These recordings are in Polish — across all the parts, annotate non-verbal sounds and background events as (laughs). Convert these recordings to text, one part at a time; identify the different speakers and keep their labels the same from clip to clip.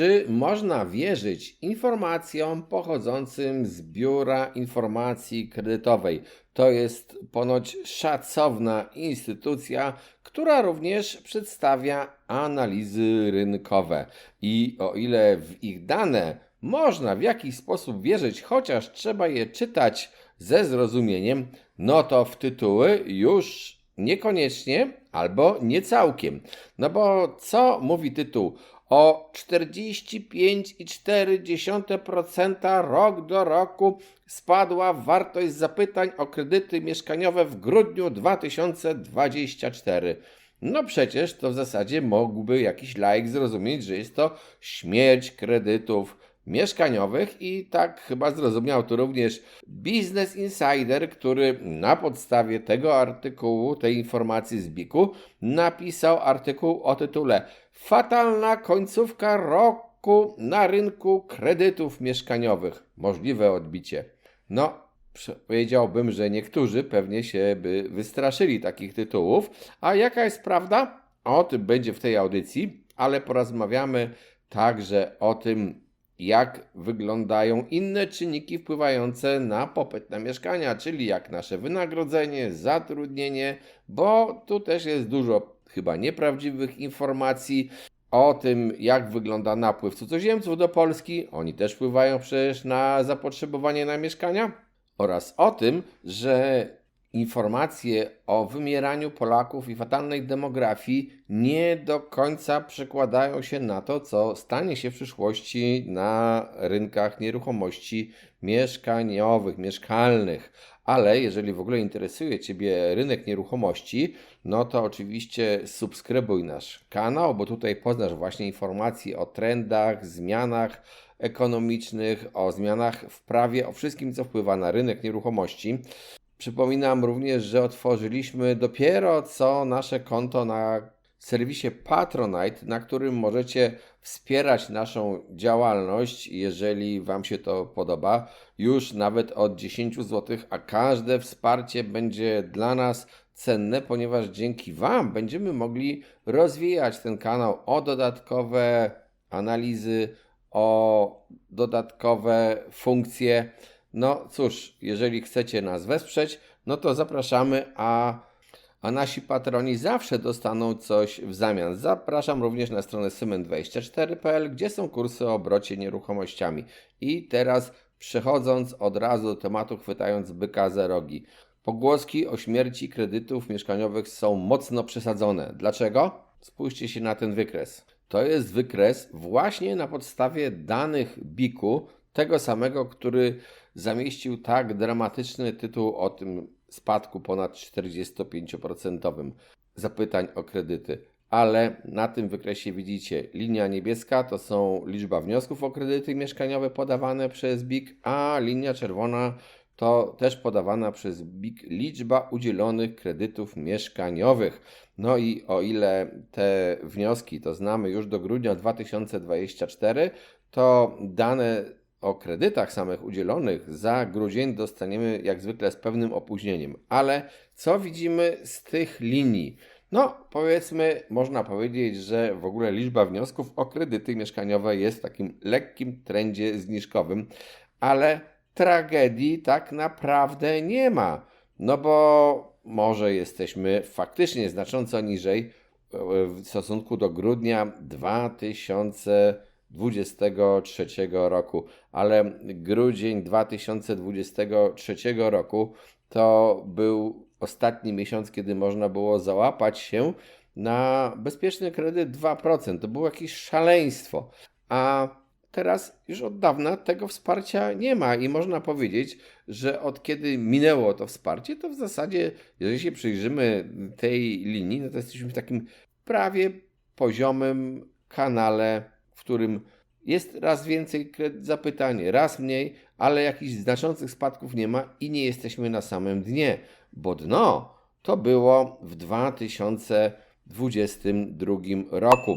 Speaker 1: Czy można wierzyć informacjom pochodzącym z Biura Informacji Kredytowej? To jest ponoć szacowna instytucja, która również przedstawia analizy rynkowe. I o ile w ich dane można w jakiś sposób wierzyć, chociaż trzeba je czytać ze zrozumieniem, no to w tytuły już niekoniecznie albo nie całkiem. No bo co mówi tytuł? O 45,4% rok do roku spadła wartość zapytań o kredyty mieszkaniowe w grudniu 2024. No przecież to w zasadzie mógłby jakiś laik zrozumieć, że jest to śmierć kredytów mieszkaniowych i tak chyba zrozumiał to również Business Insider, który na podstawie tego artykułu, tej informacji z BIK-u napisał artykuł o tytule Fatalna końcówka roku na rynku kredytów mieszkaniowych. Możliwe odbicie. No, powiedziałbym, że niektórzy pewnie się by wystraszyli takich tytułów. A jaka jest prawda? O tym będzie w tej audycji, ale porozmawiamy także o tym, jak wyglądają inne czynniki wpływające na popyt na mieszkania, czyli jak nasze wynagrodzenie, zatrudnienie, bo tu też jest dużo chyba nieprawdziwych informacji o tym, jak wygląda napływ cudzoziemców do Polski. Oni też wpływają przecież na zapotrzebowanie na mieszkania. Oraz o tym, że informacje o wymieraniu Polaków i fatalnej demografii nie do końca przekładają się na to, co stanie się w przyszłości na rynkach nieruchomości mieszkaniowych, mieszkalnych. Ale jeżeli w ogóle interesuje Ciebie rynek nieruchomości, no to oczywiście subskrybuj nasz kanał, bo tutaj poznasz właśnie informacje o trendach, zmianach ekonomicznych, o zmianach w prawie, o wszystkim, co wpływa na rynek nieruchomości. Przypominam również, że otworzyliśmy dopiero co nasze konto na serwisie Patronite, na którym możecie wspierać naszą działalność, jeżeli Wam się to podoba, już nawet od 10 zł, a każde wsparcie będzie dla nas cenne, ponieważ dzięki Wam będziemy mogli rozwijać ten kanał o dodatkowe analizy, o dodatkowe funkcje. No cóż, jeżeli chcecie nas wesprzeć, no to zapraszamy, a, a nasi patroni zawsze dostaną coś w zamian. Zapraszam również na stronę symen24.pl, gdzie są kursy o obrocie nieruchomościami. I teraz przechodząc od razu do tematu, chwytając byka za rogi. Pogłoski o śmierci kredytów mieszkaniowych są mocno przesadzone. Dlaczego? Spójrzcie się na ten wykres. To jest wykres właśnie na podstawie danych BIK-u, tego samego, który zamieścił tak dramatyczny tytuł o tym spadku ponad 45% zapytań o kredyty. Ale na tym wykresie widzicie, linia niebieska to są liczba wniosków o kredyty mieszkaniowe podawane przez BIK, a linia czerwona to też podawana przez BIK liczba udzielonych kredytów mieszkaniowych. No i o ile te wnioski to znamy już do grudnia 2024, to dane o kredytach samych udzielonych za grudzień dostaniemy jak zwykle z pewnym opóźnieniem. Ale co widzimy z tych linii? No, powiedzmy, można powiedzieć, że w ogóle liczba wniosków o kredyty mieszkaniowe jest w takim lekkim trendzie zniżkowym, ale tragedii tak naprawdę nie ma. No bo może jesteśmy faktycznie znacząco niżej w stosunku do grudnia 2023 roku, ale grudzień 2023 roku to był ostatni miesiąc, kiedy można było załapać się na bezpieczny kredyt 2%. To było jakieś szaleństwo. A teraz już od dawna tego wsparcia nie ma i można powiedzieć, że od kiedy minęło to wsparcie, to w zasadzie, jeżeli się przyjrzymy tej linii, no to jesteśmy w takim prawie poziomym kanale, w którym jest raz więcej zapytań, raz mniej, ale jakichś znaczących spadków nie ma i nie jesteśmy na samym dnie, bo dno to było w 2022 roku.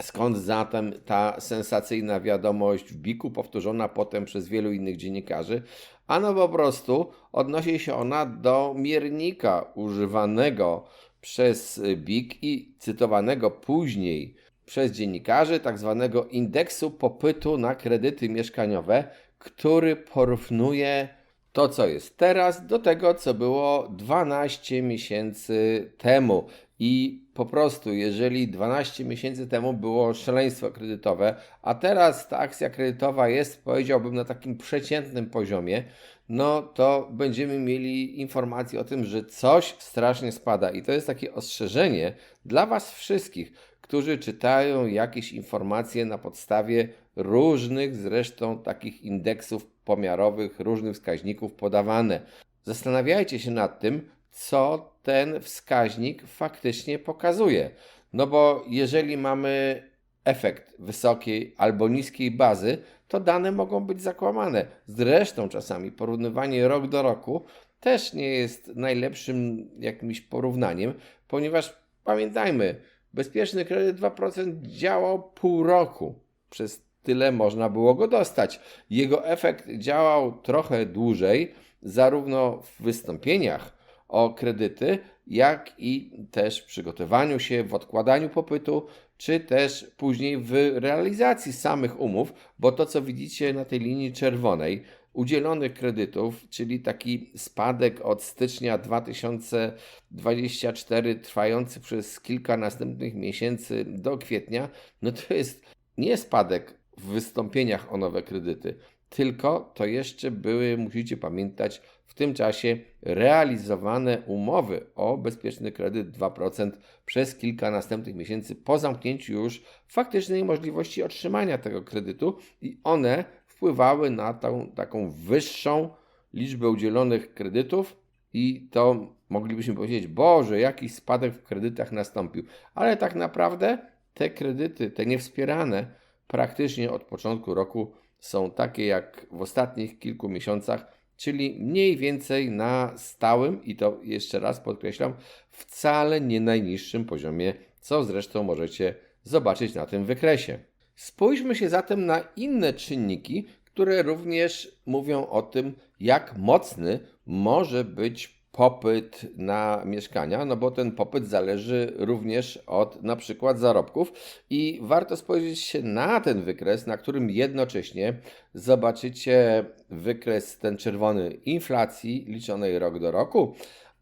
Speaker 1: Skąd zatem ta sensacyjna wiadomość w Biku, powtórzona potem przez wielu innych dziennikarzy? Ano po prostu odnosi się ona do miernika używanego przez BIK i cytowanego później przez dziennikarzy tak zwanego indeksu popytu na kredyty mieszkaniowe, który porównuje to, co jest teraz, do tego, co było 12 miesięcy temu. I po prostu, jeżeli 12 miesięcy temu było szaleństwo kredytowe, a teraz ta akcja kredytowa jest, powiedziałbym, na takim przeciętnym poziomie, no to będziemy mieli informację o tym, że coś strasznie spada. I to jest takie ostrzeżenie dla Was wszystkich, którzy czytają jakieś informacje na podstawie różnych zresztą takich indeksów pomiarowych, różnych wskaźników podawane. Zastanawiajcie się nad tym, co ten wskaźnik faktycznie pokazuje. No bo jeżeli mamy efekt wysokiej albo niskiej bazy, to dane mogą być zakłamane. Zresztą czasami porównywanie rok do roku też nie jest najlepszym jakimś porównaniem, ponieważ pamiętajmy, bezpieczny kredyt 2% działał pół roku. Przez tyle można było go dostać. Jego efekt działał trochę dłużej, zarówno w wystąpieniach o kredyty, jak i też w przygotowaniu się, w odkładaniu popytu, czy też później w realizacji samych umów, bo to, co widzicie na tej linii czerwonej, udzielonych kredytów, czyli taki spadek od stycznia 2024 trwający przez kilka następnych miesięcy do kwietnia, no to jest nie spadek w wystąpieniach o nowe kredyty, tylko to jeszcze były, musicie pamiętać, w tym czasie realizowane umowy o bezpieczny kredyt 2% przez kilka następnych miesięcy po zamknięciu już faktycznej możliwości otrzymania tego kredytu i one wpływały na tą taką wyższą liczbę udzielonych kredytów i to moglibyśmy powiedzieć, Boże, jakiś spadek w kredytach nastąpił. Ale tak naprawdę te kredyty, te niewspierane, praktycznie od początku roku są takie jak w ostatnich kilku miesiącach, czyli mniej więcej na stałym, i to jeszcze raz podkreślam, wcale nie najniższym poziomie, co zresztą możecie zobaczyć na tym wykresie. Spójrzmy się zatem na inne czynniki, które również mówią o tym, jak mocny może być popyt na mieszkania, no bo ten popyt zależy również od na przykład zarobków i warto spojrzeć się na ten wykres, na którym jednocześnie zobaczycie wykres ten czerwony inflacji liczonej rok do roku,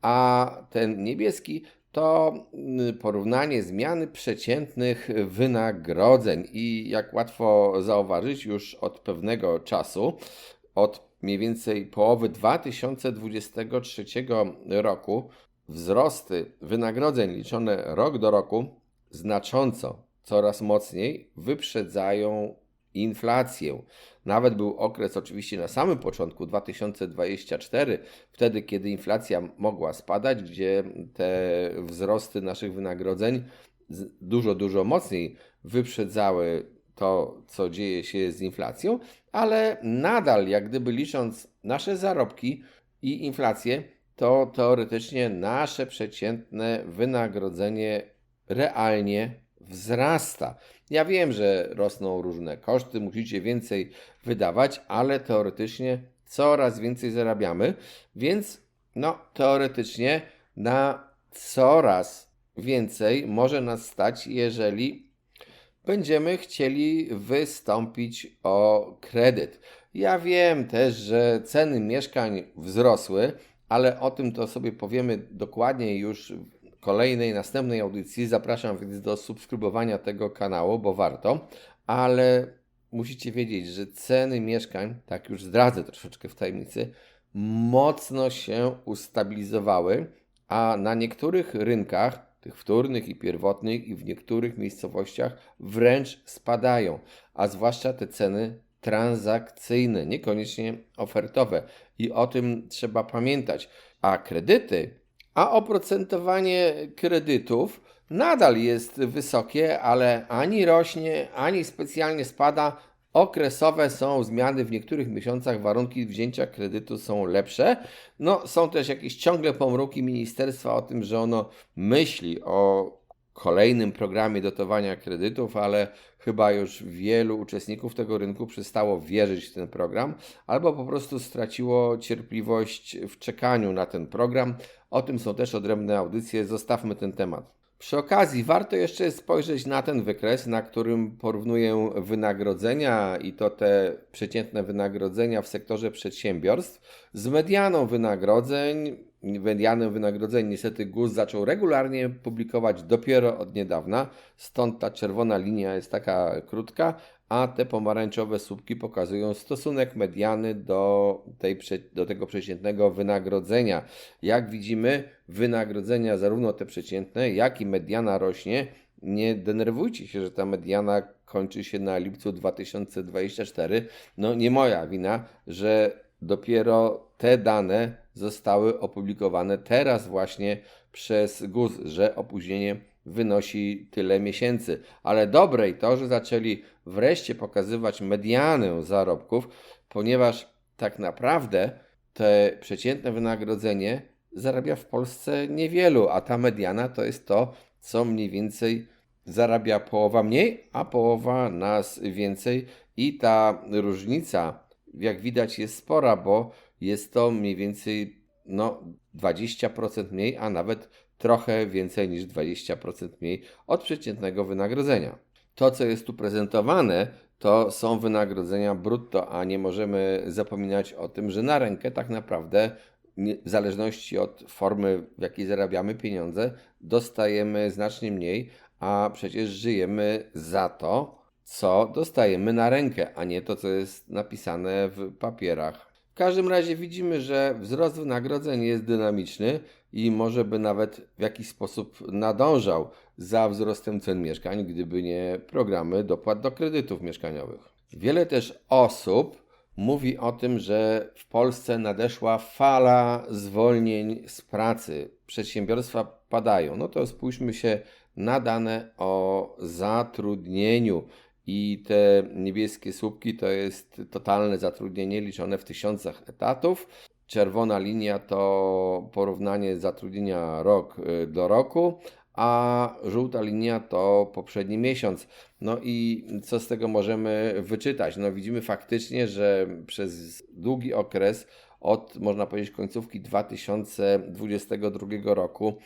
Speaker 1: a ten niebieski to porównanie zmiany przeciętnych wynagrodzeń. I jak łatwo zauważyć już od pewnego czasu, od mniej więcej połowy 2023 roku wzrosty wynagrodzeń liczone rok do roku znacząco, coraz mocniej wyprzedzają inflację. Nawet był okres oczywiście na samym początku 2024, wtedy kiedy inflacja mogła spadać, gdzie te wzrosty naszych wynagrodzeń dużo, dużo mocniej wyprzedzały to, co dzieje się z inflacją, ale nadal, jak gdyby licząc nasze zarobki i inflację, to teoretycznie nasze przeciętne wynagrodzenie realnie wzrasta. Ja wiem, że rosną różne koszty, musicie więcej wydawać, ale teoretycznie coraz więcej zarabiamy, więc no teoretycznie na coraz więcej może nas stać, jeżeli będziemy chcieli wystąpić o kredyt. Ja wiem też, że ceny mieszkań wzrosły, ale o tym to sobie powiemy dokładniej już kolejnej, następnej audycji. Zapraszam więc do subskrybowania tego kanału, bo warto, ale musicie wiedzieć, że ceny mieszkań, tak już zdradzę troszeczkę w tajemnicy, mocno się ustabilizowały, a na niektórych rynkach tych wtórnych i pierwotnych i w niektórych miejscowościach wręcz spadają, a zwłaszcza te ceny transakcyjne, niekoniecznie ofertowe. I o tym trzeba pamiętać. A kredyty, a oprocentowanie kredytów nadal jest wysokie, ale ani rośnie, ani specjalnie spada. Okresowe są zmiany w niektórych miesiącach, warunki wzięcia kredytu są lepsze. No, są też jakieś ciągle pomruki ministerstwa o tym, że ono myśli o kolejnym programie dotowania kredytów, ale chyba już wielu uczestników tego rynku przestało wierzyć w ten program, albo po prostu straciło cierpliwość w czekaniu na ten program. O tym są też odrębne audycje, zostawmy ten temat. Przy okazji warto jeszcze spojrzeć na ten wykres, na którym porównuję wynagrodzenia i to te przeciętne wynagrodzenia w sektorze przedsiębiorstw z medianą wynagrodzeń. Medianem wynagrodzeń niestety GUS zaczął regularnie publikować dopiero od niedawna, stąd ta czerwona linia jest taka krótka, a te pomarańczowe słupki pokazują stosunek mediany do, tej, do tego przeciętnego wynagrodzenia. Jak widzimy, wynagrodzenia zarówno te przeciętne, jak i mediana rośnie. Nie denerwujcie się, że ta mediana kończy się na lipcu 2024. No nie moja wina, że dopiero te dane zostały opublikowane teraz właśnie przez GUS, że opóźnienie wynosi tyle miesięcy. Ale dobre i to, że zaczęli wreszcie pokazywać medianę zarobków, ponieważ tak naprawdę te przeciętne wynagrodzenie zarabia w Polsce niewielu, a ta mediana to jest to, co mniej więcej zarabia połowa mniej, a połowa nas więcej i ta różnica, jak widać, jest spora, bo jest to mniej więcej no, 20% mniej, a nawet trochę więcej niż 20% mniej od przeciętnego wynagrodzenia. To, co jest tu prezentowane, to są wynagrodzenia brutto, a nie możemy zapominać o tym, że na rękę tak naprawdę, w zależności od formy, w jakiej zarabiamy pieniądze, dostajemy znacznie mniej, a przecież żyjemy za to, co dostajemy na rękę, a nie to, co jest napisane w papierach. W każdym razie widzimy, że wzrost wynagrodzeń jest dynamiczny i może by nawet w jakiś sposób nadążał za wzrostem cen mieszkań, gdyby nie programy dopłat do kredytów mieszkaniowych. Wiele też osób mówi o tym, że w Polsce nadeszła fala zwolnień z pracy. Przedsiębiorstwa padają. No to spójrzmy się na dane o zatrudnieniu. I te niebieskie słupki to jest totalne zatrudnienie liczone w tysiącach etatów. Czerwona linia to porównanie zatrudnienia rok y, do roku, a żółta linia to poprzedni miesiąc. No i co z tego możemy wyczytać? No widzimy faktycznie, że przez długi okres od można powiedzieć końcówki 2022 roku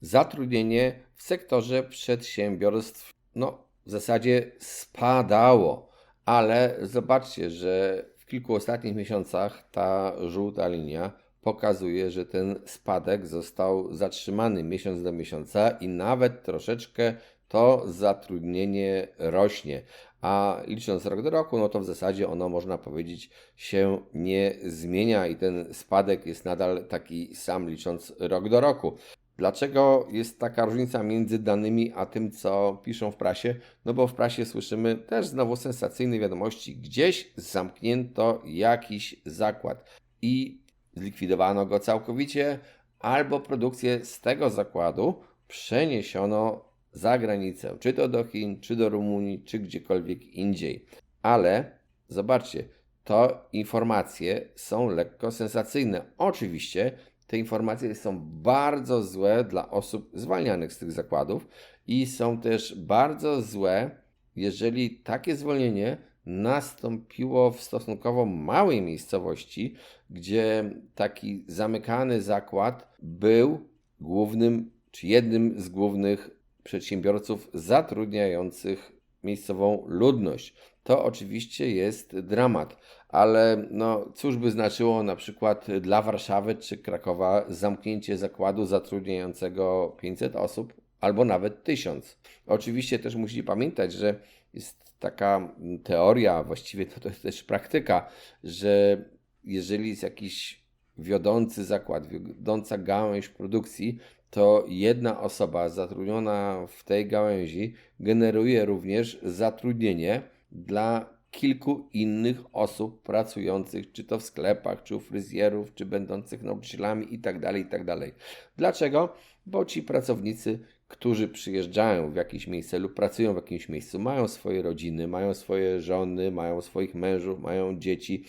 Speaker 1: zatrudnienie w sektorze przedsiębiorstw no w zasadzie spadało. Ale zobaczcie, że w kilku ostatnich miesiącach ta żółta linia pokazuje, że ten spadek został zatrzymany miesiąc do miesiąca i nawet troszeczkę to zatrudnienie rośnie. A licząc rok do roku, no to w zasadzie ono można powiedzieć się nie zmienia i ten spadek jest nadal taki sam licząc rok do roku. Dlaczego jest taka różnica między danymi a tym, co piszą w prasie? No bo w prasie słyszymy też znowu sensacyjne wiadomości. Gdzieś zamknięto jakiś zakład i zlikwidowano go całkowicie, albo produkcję z tego zakładu przeniesiono za granicę, czy to do Chin, czy do Rumunii, czy gdziekolwiek indziej. Ale zobaczcie, to informacje są lekko sensacyjne. Oczywiście te informacje są bardzo złe dla osób zwalnianych z tych zakładów i są też bardzo złe, jeżeli takie zwolnienie nastąpiło w stosunkowo małej miejscowości, gdzie taki zamykany zakład był głównym czy jednym z głównych przedsiębiorców zatrudniających miejscową ludność. To oczywiście jest dramat, ale no, cóż by znaczyło na przykład dla Warszawy czy Krakowa zamknięcie zakładu zatrudniającego 500 osób albo nawet 1000. Oczywiście też musicie pamiętać, że jest taka teoria, właściwie to, to jest też praktyka, że jeżeli jest jakiś wiodący zakład, wiodąca gałęź produkcji, to jedna osoba zatrudniona w tej gałęzi generuje również zatrudnienie dla kilku innych osób pracujących, czy to w sklepach, czy u fryzjerów, czy będących nauczycielami itd., tak itd. Tak Dlaczego? Bo ci pracownicy, którzy przyjeżdżają w jakieś miejsce lub pracują w jakimś miejscu, mają swoje rodziny, mają swoje żony, mają swoich mężów, mają dzieci,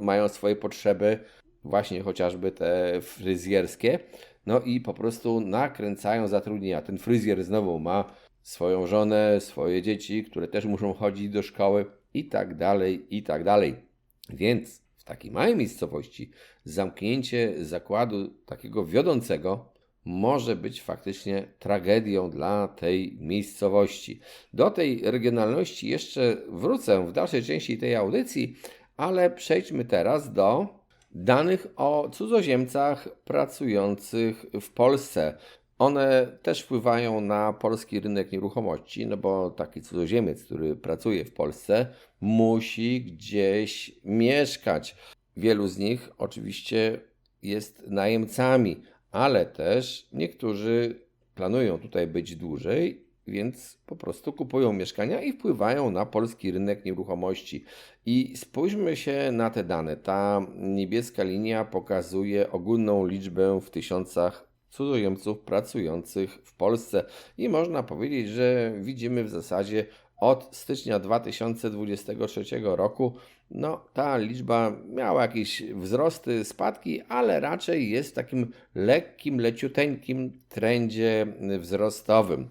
Speaker 1: mają swoje potrzeby, właśnie chociażby te fryzjerskie, no i po prostu nakręcają zatrudnienia. Ten fryzjer znowu ma swoją żonę, swoje dzieci, które też muszą chodzić do szkoły i tak dalej, i tak dalej. Więc w takiej małej miejscowości zamknięcie zakładu takiego wiodącego może być faktycznie tragedią dla tej miejscowości. Do tej regionalności jeszcze wrócę w dalszej części tej audycji, ale przejdźmy teraz do danych o cudzoziemcach pracujących w Polsce. One też wpływają na polski rynek nieruchomości, no bo taki cudzoziemiec, który pracuje w Polsce, musi gdzieś mieszkać. Wielu z nich oczywiście jest najemcami, ale też niektórzy planują tutaj być dłużej, więc po prostu kupują mieszkania i wpływają na polski rynek nieruchomości. I spójrzmy się na te dane. Ta niebieska linia pokazuje ogólną liczbę w tysiącach cudzoziemców pracujących w Polsce i można powiedzieć, że widzimy w zasadzie od stycznia 2023 roku no, ta liczba miała jakieś wzrosty, spadki, ale raczej jest w takim lekkim, leciuteńkim trendzie wzrostowym.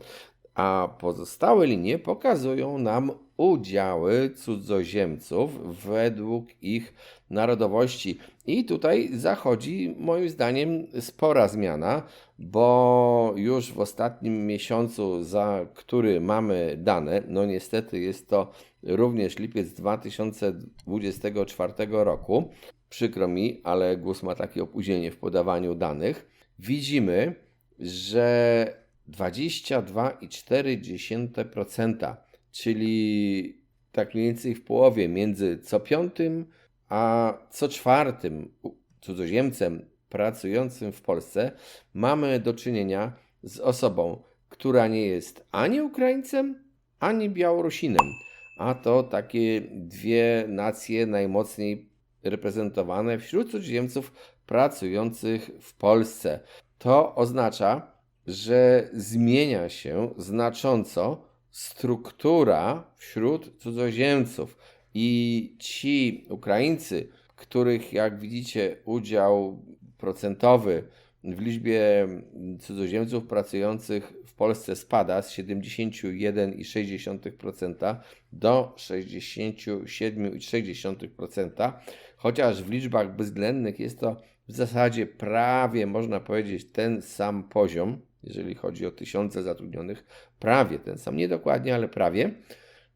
Speaker 1: A pozostałe linie pokazują nam udziały cudzoziemców według ich narodowości. I tutaj zachodzi moim zdaniem spora zmiana, bo już w ostatnim miesiącu, za który mamy dane, no niestety jest to również lipiec 2024 roku, przykro mi, ale GUS ma takie opóźnienie w podawaniu danych, widzimy, że 22,4%, czyli tak mniej więcej w połowie między co piątym a co czwartym cudzoziemcem pracującym w Polsce mamy do czynienia z osobą, która nie jest ani Ukraińcem, ani Białorusinem. A to takie dwie nacje najmocniej reprezentowane wśród cudzoziemców pracujących w Polsce. To oznacza, że zmienia się znacząco struktura wśród cudzoziemców. I ci Ukraińcy, których jak widzicie udział procentowy w liczbie cudzoziemców pracujących w Polsce spada z 71,6% do 67,6%, chociaż w liczbach bezwzględnych jest to w zasadzie prawie, można powiedzieć, ten sam poziom, jeżeli chodzi o tysiące zatrudnionych, prawie ten sam, nie dokładnie, ale prawie,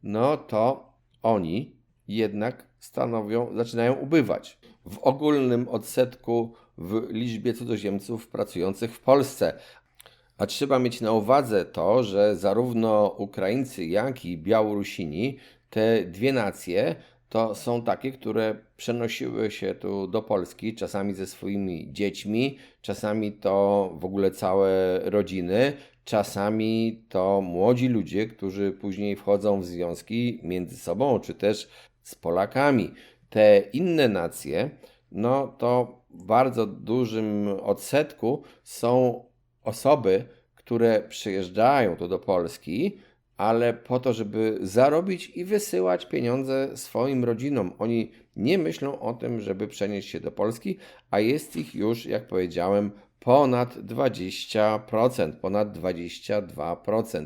Speaker 1: no to oni jednak stanowią, zaczynają ubywać w ogólnym odsetku w liczbie cudzoziemców pracujących w Polsce. A trzeba mieć na uwadze to, że zarówno Ukraińcy, jak i Białorusini, te dwie nacje, to są takie, które przenosiły się tu do Polski, czasami ze swoimi dziećmi, czasami to w ogóle całe rodziny, czasami to młodzi ludzie, którzy później wchodzą w związki między sobą, czy też z Polakami. Te inne nacje, no to w bardzo dużym odsetku są osoby, które przyjeżdżają tu do Polski, ale po to, żeby zarobić i wysyłać pieniądze swoim rodzinom. Oni nie myślą o tym, żeby przenieść się do Polski, a jest ich już, jak powiedziałem, ponad 20%, ponad 22%.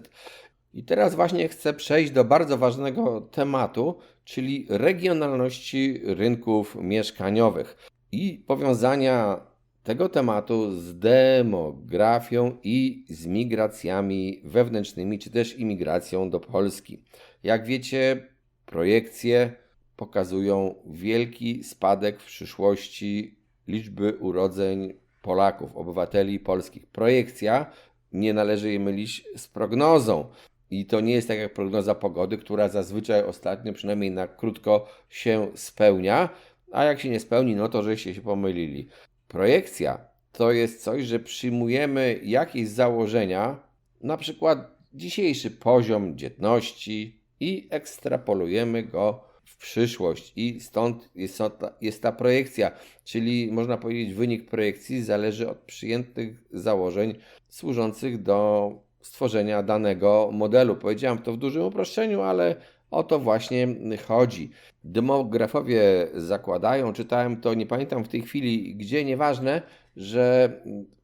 Speaker 1: I teraz właśnie chcę przejść do bardzo ważnego tematu, czyli regionalności rynków mieszkaniowych i powiązania tego tematu z demografią i z migracjami wewnętrznymi, czy też imigracją do Polski. Jak wiecie, projekcje pokazują wielki spadek w przyszłości liczby urodzeń Polaków, obywateli polskich. Projekcja nie należy je mylić z prognozą. I to nie jest tak jak prognoza pogody, która zazwyczaj ostatnio, przynajmniej na krótko, się spełnia, a jak się nie spełni, no to żeście się pomylili. Projekcja to jest coś, że przyjmujemy jakieś założenia, na przykład dzisiejszy poziom dzietności i ekstrapolujemy go w przyszłość i stąd jest, jest ta projekcja, czyli można powiedzieć wynik projekcji zależy od przyjętych założeń służących do stworzenia danego modelu. Powiedziałem to w dużym uproszczeniu, ale o to właśnie chodzi. Demografowie zakładają, czytałem to, nie pamiętam w tej chwili gdzie, nieważne, że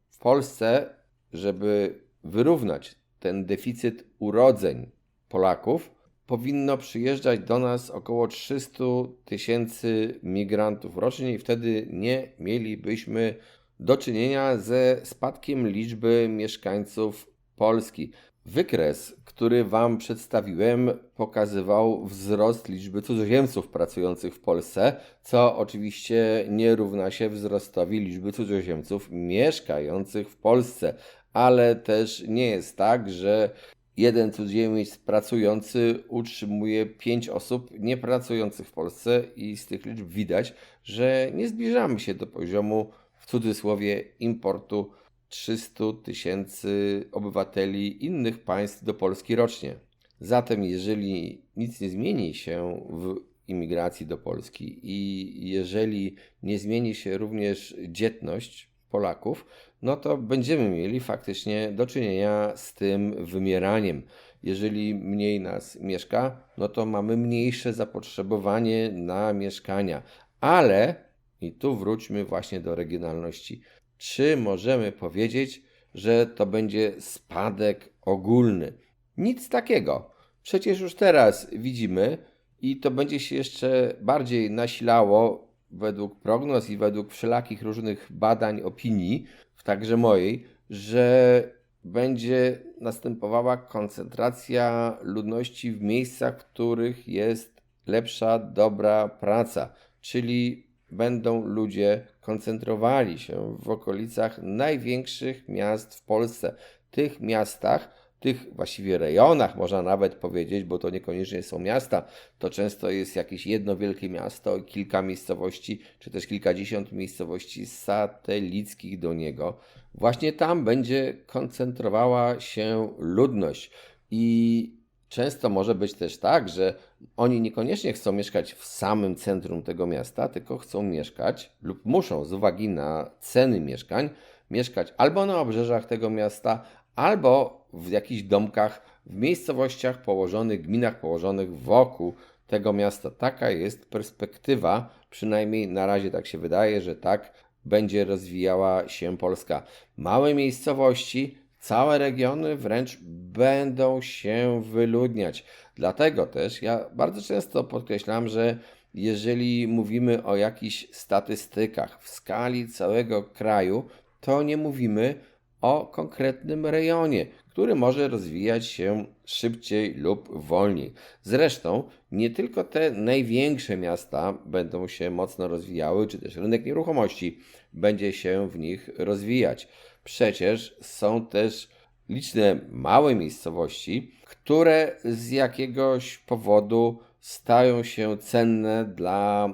Speaker 1: w Polsce, żeby wyrównać ten deficyt urodzeń Polaków, powinno przyjeżdżać do nas około 300 tysięcy migrantów rocznie i wtedy nie mielibyśmy do czynienia ze spadkiem liczby mieszkańców Polski. Wykres, który Wam przedstawiłem, pokazywał wzrost liczby cudzoziemców pracujących w Polsce, co oczywiście nie równa się wzrostowi liczby cudzoziemców mieszkających w Polsce, ale też nie jest tak, że jeden cudzoziemiec pracujący utrzymuje pięć osób niepracujących w Polsce i z tych liczb widać, że nie zbliżamy się do poziomu w cudzysłowie importu 300 tysięcy obywateli innych państw do Polski rocznie. Zatem, jeżeli nic nie zmieni się w imigracji do Polski i jeżeli nie zmieni się również dzietność Polaków, no to będziemy mieli faktycznie do czynienia z tym wymieraniem. Jeżeli mniej nas mieszka, no to mamy mniejsze zapotrzebowanie na mieszkania. Ale, i tu wróćmy właśnie do regionalności, czy możemy powiedzieć, że to będzie spadek ogólny? Nic takiego. Przecież już teraz widzimy, i to będzie się jeszcze bardziej nasilało według prognoz i według wszelakich różnych badań, opinii, także mojej, że będzie następowała koncentracja ludności w miejscach, w których jest lepsza, dobra praca, czyli będą ludzie koncentrowali się w okolicach największych miast w Polsce, tych miastach, tych właściwie rejonach, można nawet powiedzieć, bo to niekoniecznie są miasta, to często jest jakieś jedno wielkie miasto, kilka miejscowości, czy też kilkadziesiąt miejscowości satelickich do niego. Właśnie tam będzie koncentrowała się ludność i Często może być też tak, że oni niekoniecznie chcą mieszkać w samym centrum tego miasta, tylko chcą mieszkać lub muszą z uwagi na ceny mieszkań mieszkać albo na obrzeżach tego miasta, albo w jakichś domkach w miejscowościach położonych, gminach położonych wokół tego miasta. Taka jest perspektywa, przynajmniej na razie tak się wydaje, że tak będzie rozwijała się Polska. Małe miejscowości, całe regiony wręcz będą się wyludniać. Dlatego też ja bardzo często podkreślam, że jeżeli mówimy o jakichś statystykach w skali całego kraju, to nie mówimy o konkretnym rejonie, który może rozwijać się szybciej lub wolniej. Zresztą nie tylko te największe miasta będą się mocno rozwijały, czy też rynek nieruchomości będzie się w nich rozwijać. Przecież są też liczne małe miejscowości, które z jakiegoś powodu stają się cenne dla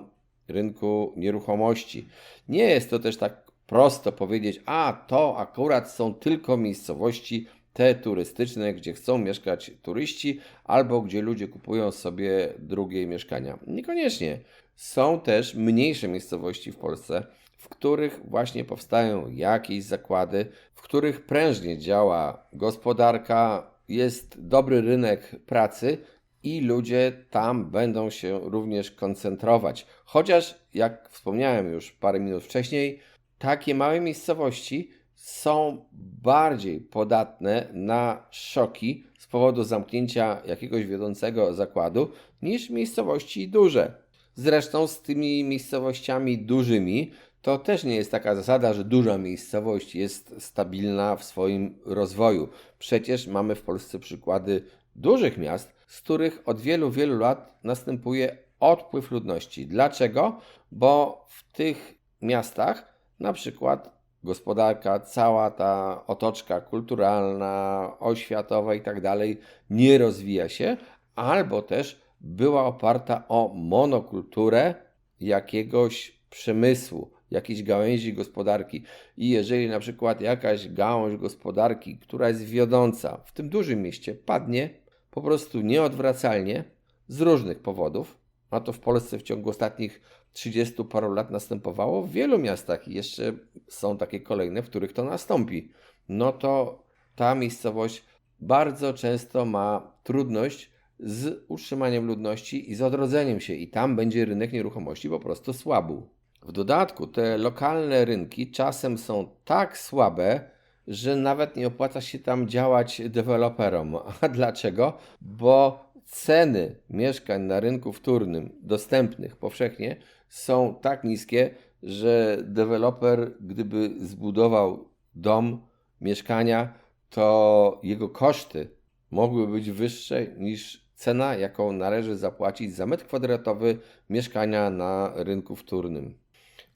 Speaker 1: rynku nieruchomości. Nie jest to też tak prosto powiedzieć, a to akurat są tylko miejscowości te turystyczne, gdzie chcą mieszkać turyści, albo gdzie ludzie kupują sobie drugie mieszkania. Niekoniecznie. Są też mniejsze miejscowości w Polsce, w których właśnie powstają jakieś zakłady, w których prężnie działa gospodarka, jest dobry rynek pracy i ludzie tam będą się również koncentrować. Chociaż, jak wspomniałem już parę minut wcześniej, takie małe miejscowości są bardziej podatne na szoki z powodu zamknięcia jakiegoś wiodącego zakładu niż miejscowości duże. Zresztą z tymi miejscowościami dużymi to też nie jest taka zasada, że duża miejscowość jest stabilna w swoim rozwoju. Przecież mamy w Polsce przykłady dużych miast, z których od wielu, wielu lat następuje odpływ ludności. Dlaczego? Bo w tych miastach na przykład gospodarka, cała ta otoczka kulturalna, oświatowa i tak dalej nie rozwija się, albo też była oparta o monokulturę jakiegoś przemysłu, jakiejś gałęzi gospodarki. I jeżeli na przykład jakaś gałąź gospodarki, która jest wiodąca w tym dużym mieście, padnie po prostu nieodwracalnie z różnych powodów, a to w Polsce w ciągu ostatnich 30 paru lat następowało w wielu miastach i jeszcze są takie kolejne, w których to nastąpi, no to ta miejscowość bardzo często ma trudność z utrzymaniem ludności i z odrodzeniem się, i tam będzie rynek nieruchomości po prostu słabł. W dodatku te lokalne rynki czasem są tak słabe, że nawet nie opłaca się tam działać deweloperom. (laughs) A dlaczego? Bo ceny mieszkań na rynku wtórnym, dostępnych powszechnie, są tak niskie, że deweloper, gdyby zbudował dom, mieszkania, to jego koszty mogły być wyższe niż cena, jaką należy zapłacić za metr kwadratowy mieszkania na rynku wtórnym.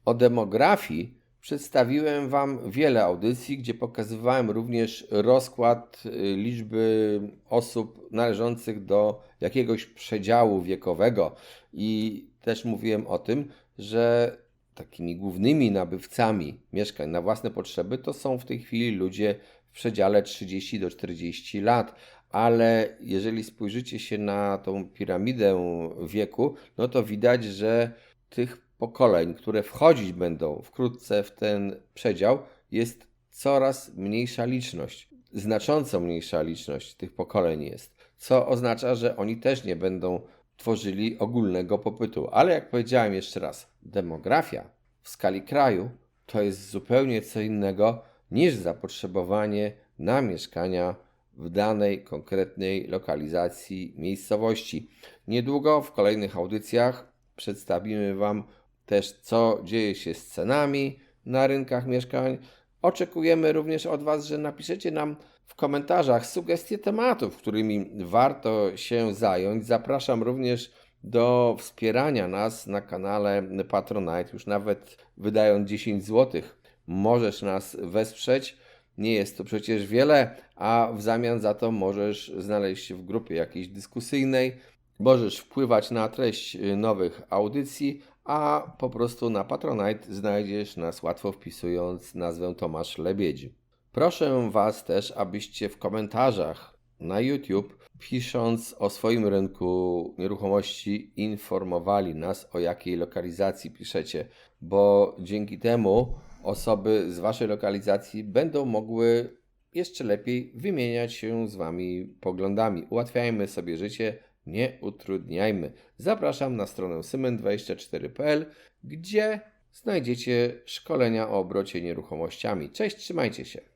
Speaker 1: O demografii przedstawiłem Wam wiele audycji, gdzie pokazywałem również rozkład y, liczby osób należących do jakiegoś przedziału wiekowego. I też mówiłem o tym, że takimi głównymi nabywcami mieszkań na własne potrzeby to są w tej chwili ludzie w przedziale 30 do 40 lat, ale jeżeli spojrzycie się na tą piramidę wieku, no to widać, że tych pokoleń, które wchodzić będą wkrótce w ten przedział, jest coraz mniejsza liczność. Znacząco mniejsza liczność tych pokoleń jest, co oznacza, że oni też nie będą tworzyli ogólnego popytu. Ale jak powiedziałem jeszcze raz, demografia w skali kraju to jest zupełnie co innego niż zapotrzebowanie na mieszkania w danej konkretnej lokalizacji miejscowości. Niedługo w kolejnych audycjach przedstawimy Wam też, co dzieje się z cenami na rynkach mieszkań. Oczekujemy również od Was, że napiszecie nam w komentarzach sugestie tematów, którymi warto się zająć. Zapraszam również do wspierania nas na kanale Patronite, już nawet wydając 10 zł. Możesz nas wesprzeć. Nie jest to przecież wiele, a w zamian za to możesz znaleźć się w grupie jakiejś dyskusyjnej, możesz wpływać na treść nowych audycji, a po prostu na Patronite znajdziesz nas łatwo wpisując nazwę Tomasz Lebiedzi. Proszę Was też, abyście w komentarzach na YouTube, pisząc o swoim rynku nieruchomości, informowali nas, o jakiej lokalizacji piszecie, bo dzięki temu osoby z Waszej lokalizacji będą mogły jeszcze lepiej wymieniać się z Wami poglądami. Ułatwiajmy sobie życie, nie utrudniajmy. Zapraszam na stronę symen24.pl, gdzie znajdziecie szkolenia o obrocie nieruchomościami. Cześć, trzymajcie się.